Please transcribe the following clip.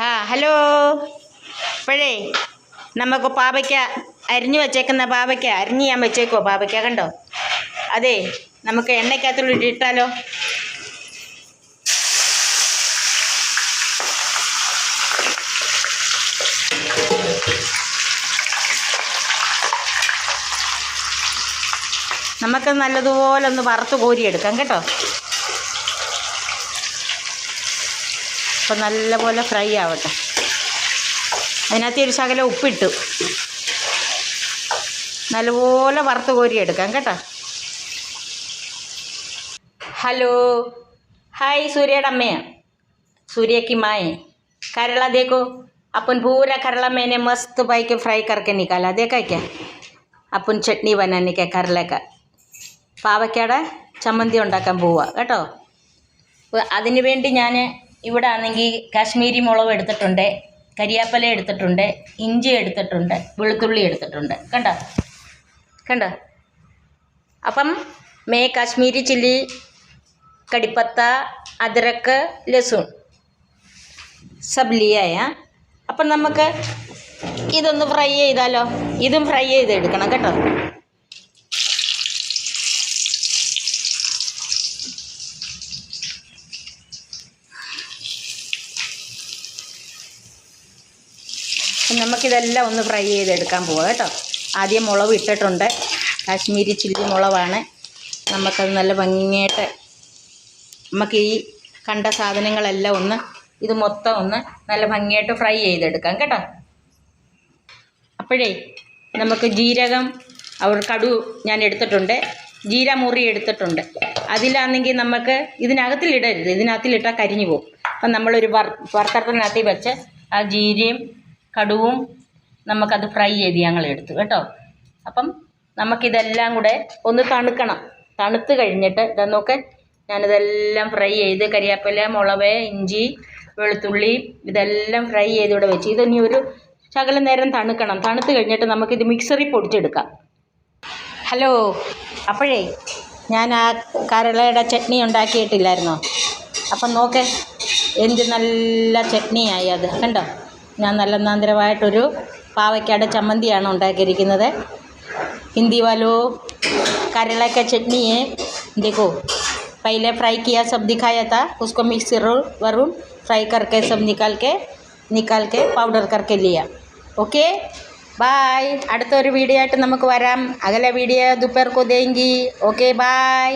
ആ ഹലോ. ഇപ്പോഴേ നമുക്ക് പാവയ്ക്ക അരിഞ്ഞു വച്ചേക്കുന്ന പാവയ്ക്ക അരിഞ്ഞ് ഞാൻ വെച്ചേക്കോ പാവയ്ക്ക കണ്ടോ? അതെ നമുക്ക് എണ്ണയ്ക്കകത്തുള്ള ഇട്ടാലോ? നമുക്ക് നല്ലതുപോലെ ഒന്ന് വറുത്ത് കോരിയെടുക്കാം കേട്ടോ? അപ്പം നല്ലപോലെ ഫ്രൈ ആവട്ടെ അതിനകത്ത് ഒരു ശകലം ഉപ്പിട്ടു നല്ലപോലെ വറുത്ത് കോരിയെടുക്കാം കേട്ടോ हेलो हाय सूर्या में सूर्य की माँ करेला देखो अपन पूरा करेला मैंने मस्त पाई के फ्राई करके निकाला देखा क्या अपन चटनी बनाने का करेला का പാവയ്ക്കയുടെ ചമ്മന്തി ഉണ്ടാക്കാൻ പോവുക കേട്ടോ അപ്പോൾ അതിന് വേണ്ടി ഞാൻ ഇവിടെ ആണെങ്കിൽ കാശ്മീരി മുളക് എടുത്തിട്ടുണ്ട് കരിയാപ്പല എടുത്തിട്ടുണ്ട് ഇഞ്ചി എടുത്തിട്ടുണ്ട് വെളുത്തുള്ളി എടുത്തിട്ടുണ്ട്. കണ്ട? കണ്ട? അപ്പം മേ കാശ്മീരി ചില്ലി കടിപ്പത്ത അതിരക്ക് ലസൂൺ. സബ്ലിയായ അപ്പം നമുക്ക് ഇതൊന്ന് ഫ്രൈ ചെയ്താലോ? ഇതും ഫ്രൈ ചെയ്തെടുക്കണം കേട്ടോ. നമുക്കിതെല്ലാം ഒന്ന് ഫ്രൈ ചെയ്തെടുക്കാൻ പോവാം കേട്ടോ. ആദ്യം മുളക് ഇട്ടിട്ടുണ്ട്. കാശ്മീരി ചില്ലി മുളകാണ്. നമുക്കത് നല്ല ഭംഗിയായിട്ട് നമുക്ക് ഈ കണ്ട സാധനങ്ങളെല്ലാം ഒന്ന് ഇത് മൊത്തം ഒന്ന് നല്ല ഭംഗിയായിട്ട് ഫ്രൈ ചെയ്തെടുക്കാം കേട്ടോ. അപ്പോഴേ നമുക്ക് ജീരകം അവർ കടു ഞാൻ എടുത്തിട്ടുണ്ട്. ജീര മുറി എടുത്തിട്ടുണ്ട്. അതിലാണെങ്കിൽ നമുക്ക് ഇതിനകത്തിലിടരുത്. ഇതിനകത്തിലിട്ടാൽ കരിഞ്ഞു പോകും. അപ്പം നമ്മളൊരു വർ വറുത്തടത്തിനകത്ത് വെച്ച് ആ ജീരയും കടുവും നമുക്കത് ഫ്രൈ ചെയ്ത് ഞങ്ങൾ എടുത്തു കേട്ടോ. അപ്പം നമുക്കിതെല്ലാം കൂടെ ഒന്ന് തണുക്കണം. തണുത്ത് കഴിഞ്ഞിട്ട് ഇതാ നോക്ക് ഞാനിതെല്ലാം ഫ്രൈ ചെയ്ത് കരിയാപ്പില മുളക് ഇഞ്ചി വെളുത്തുള്ളി ഇതെല്ലാം ഫ്രൈ ചെയ്ത് ഇവിടെ വെച്ച് ഇതിനി ഒരു ശകലം നേരം തണുക്കണം. തണുത്ത് കഴിഞ്ഞിട്ട് നമുക്കിത് മിക്സറിൽ പൊടിച്ചെടുക്കാം. ഹലോ അപ്പോഴേ ഞാൻ ആ കരളയുടെ ചട്നി ഉണ്ടാക്കിയിട്ടില്ലായിരുന്നോ? അപ്പം നോക്ക് എന്ത് നല്ല ചട്നിയായി അത്. കണ്ടോ? ഞാൻ നല്ല നാന്തരമായിട്ടൊരു പാവയ്ക്കയുടെ ചമ്മന്തിയാണ് ഉണ്ടാക്കിയിരിക്കുന്നത് हिंदी वालों करेला का चटनी है देखो पहले फ्राई किया सब दिखाया था उसको मिक्सर वरून फ्राई करके सब निकाल के निकाल के പൗഡർ करके लिया ഓക്കെ ബായ് അടുത്തൊരു വീഡിയോ ആയിട്ട് നമുക്ക് വരാം അകലെ വീഡിയോ ദുപ്പേർക്കോ ദേങ്കി ഓക്കെ ബായ്